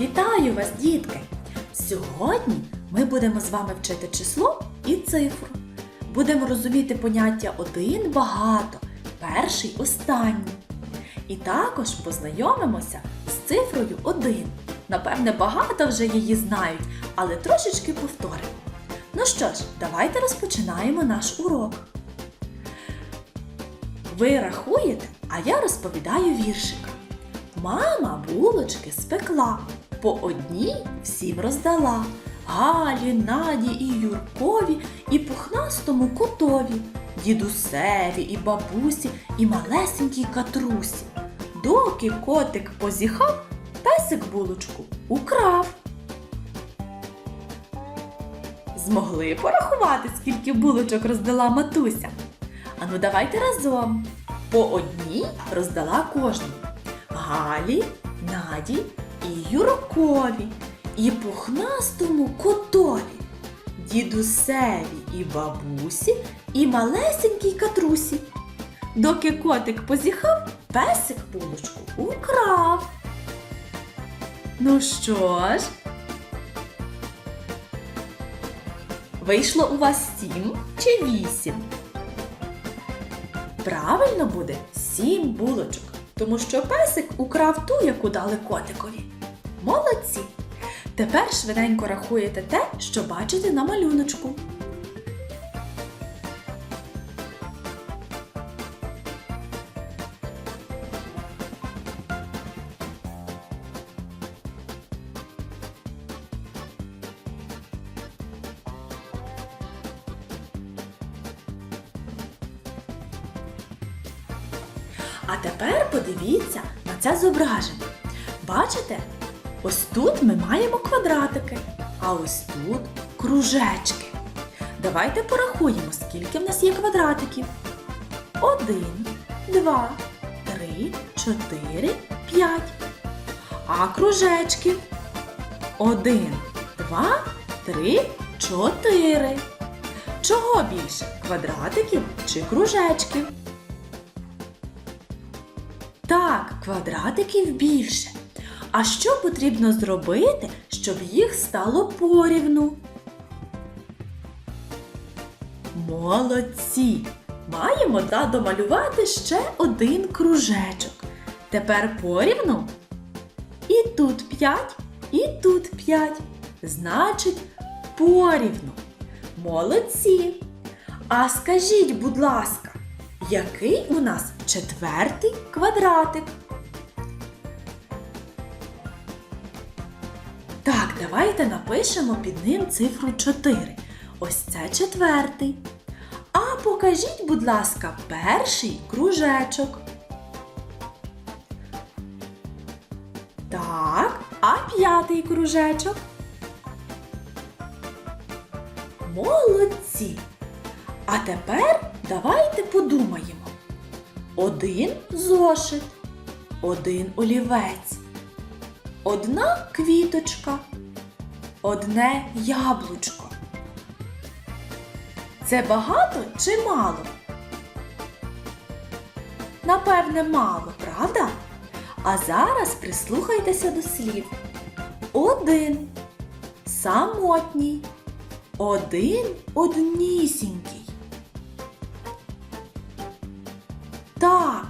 Вітаю вас, дітки! Сьогодні ми будемо з вами вчити число і цифру. Будемо розуміти поняття один багато, перший останній. І також познайомимося з цифрою 1. Напевне, багато вже її знають, але трошечки повторимо. Ну що ж, давайте розпочинаємо наш урок. Ви рахуєте, а я розповідаю віршика. Мама булочки спекла, по одній всім роздала. Галі, Наді і Юркові, і пухнастому котові, дідусеві, і бабусі, і малесенькій катрусі. Доки котик позіхав, песик булочку украв. Змогли порахувати, скільки булочок роздала матуся? Ану, давайте разом. По одній роздала кожному. Галі, Наді і Юркові, і пухнастому котові, дідусеві і бабусі, і малесенькій катрусі. Доки котик позіхав, песик булочку украв. Ну що ж? Вийшло у вас сім чи вісім? Правильно буде сім булочок, тому що песик украв ту, яку дали котикові. Молодці! Тепер швиденько рахуєте те, що бачите на малюночку. А тепер подивіться на це зображення. Бачите? Ось тут ми маємо квадратики, а ось тут кружечки. Давайте порахуємо, скільки в нас є квадратиків. Один, два, три, чотири, п'ять. А кружечків? Один, два, три, чотири. Чого більше? Квадратиків чи кружечків? Так, квадратиків більше. А що потрібно зробити, щоб їх стало порівну? Молодці! Маємо та домалювати ще один кружечок. Тепер порівну. І тут 5, і тут 5. Значить, порівну. Молодці! А скажіть, будь ласка, який у нас четвертий квадратик? Давайте напишемо під ним цифру 4. Ось це четвертий. А покажіть, будь ласка, перший кружечок. Так, а п'ятий кружечок. Молодці! А тепер давайте подумаємо. Один зошит, один олівець, одна квіточка, одне яблучко. Це багато чи мало? Напевне, мало, правда? А зараз прислухайтеся до слів. Один самотній, один однісінький. Так,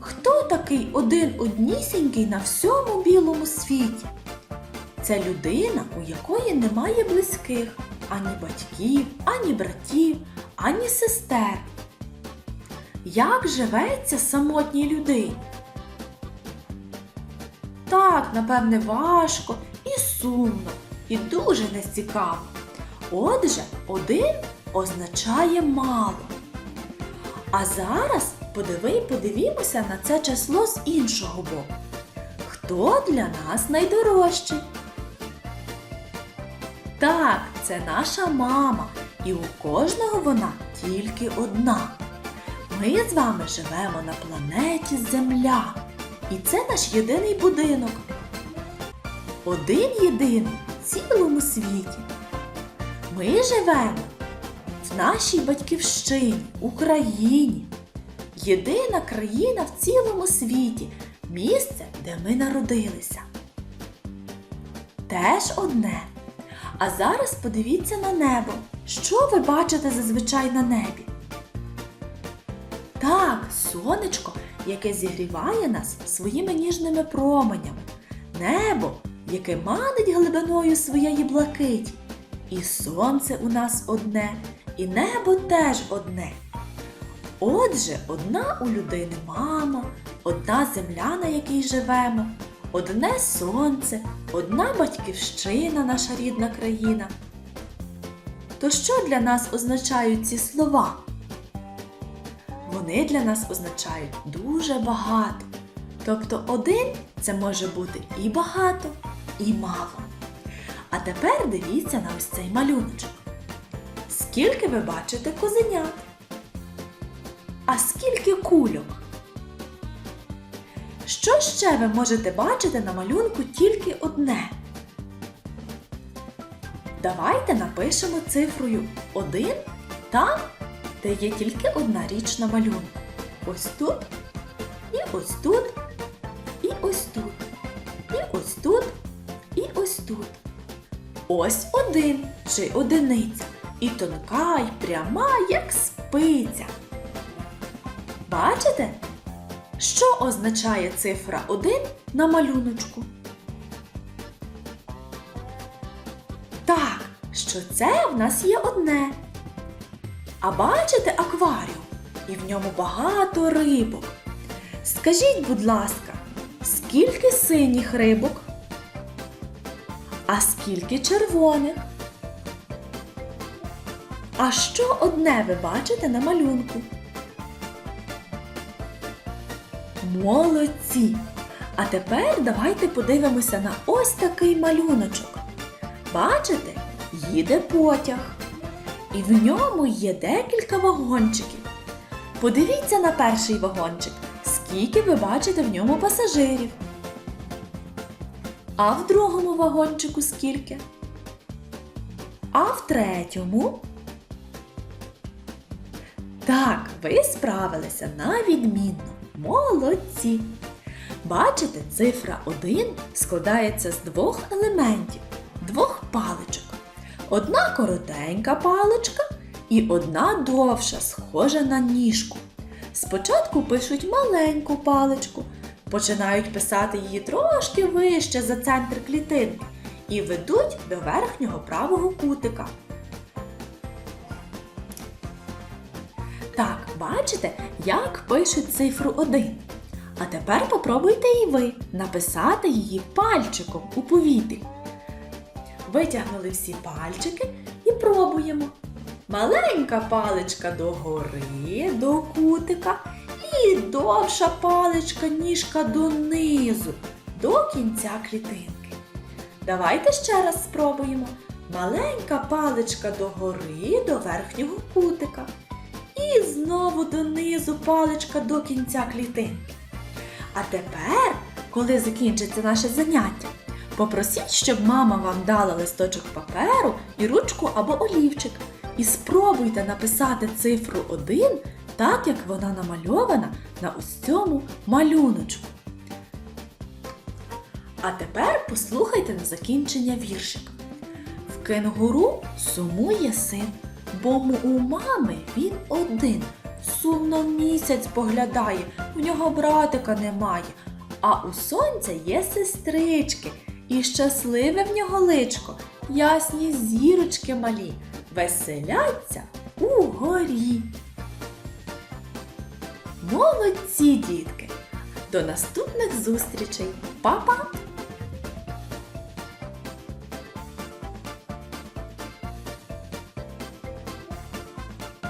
хто такий один однісінький на всьому білому світі? Це людина, у якої немає близьких, ані батьків, ані братів, ані сестер. Як живеться самотній людині? Так, напевне, важко і сумно, і дуже нецікаво. Отже, один означає мало. А зараз подиви, подивімося на це число з іншого боку. Хто для нас найдорожчий? Так, це наша мама, і у кожного вона тільки одна. Ми з вами живемо на планеті Земля. І це наш єдиний будинок. Один єдиний в цілому світі. Ми живемо в нашій батьківщині, Україні. Єдина країна в цілому світі, місце, де ми народилися. теж одне. А зараз подивіться на небо. Що ви бачите зазвичай на небі? Так, сонечко, яке зігріває нас своїми ніжними променями. Небо, яке манить глибиною своєї блакиті. І сонце у нас одне, і небо теж одне. Отже, одна у людини мама, одна земля, на якій живемо, одне сонце, одна батьківщина, наша рідна країна. То що для нас означають ці слова? Вони для нас означають дуже багато. Тобто один це може бути і багато, і мало. А тепер дивіться на ось цей малюночок. Скільки ви бачите козенят? А скільки кульок? Що ще ви можете бачити на малюнку тільки одне? Давайте напишемо цифрою 1 там, де є тільки одна річ на малюнку. Ось тут, і ось тут, і ось тут, і ось тут, і ось тут. Ось один чи одиниця, і тонка, і пряма, як спиця. Бачите? Що означає цифра 1 на малюночку? Так, що це в нас є одне. А бачите акваріум? І в ньому багато рибок. Скажіть, будь ласка, скільки синіх рибок? А скільки червоних? А що одне ви бачите на малюнку? Молодці! А тепер давайте подивимося на ось такий малюночок. Бачите, їде потяг. І в ньому є декілька вагончиків. Подивіться на перший вагончик, скільки ви бачите в ньому пасажирів. А в другому вагончику скільки? А в третьому? Так, ви справилися на відмінно. Молодці! Бачите, цифра 1 складається з двох елементів, двох паличок. Одна коротенька паличка і одна довша, схожа на ніжку. Спочатку пишуть маленьку паличку, починають писати її трошки вище за центр клітинки і ведуть до верхнього правого кутика. Бачите, як пишуть цифру 1. А тепер попробуйте і ви написати її пальчиком у повітрі. Витягнули всі пальчики і пробуємо. Маленька паличка догори, до кутика, і довша паличка ніжка донизу, до кінця клітинки. Давайте ще раз спробуємо. Маленька паличка догори до верхнього кутика. І знову донизу паличка до кінця клітинки. А тепер, коли закінчиться наше заняття, попросіть, щоб мама вам дала листочок паперу і ручку або олівчик. І спробуйте написати цифру 1 так, як вона намальована на ось цьому малюночку. А тепер послухайте на закінчення віршик. В кенгуру сумує син, бо у мами він один. Сумно місяць поглядає, в нього братика немає. А у сонця є сестрички, і щасливе в нього личко, ясні зірочки малі, веселяться угорі. Молодці, дітки! До наступних зустрічей! Па-па!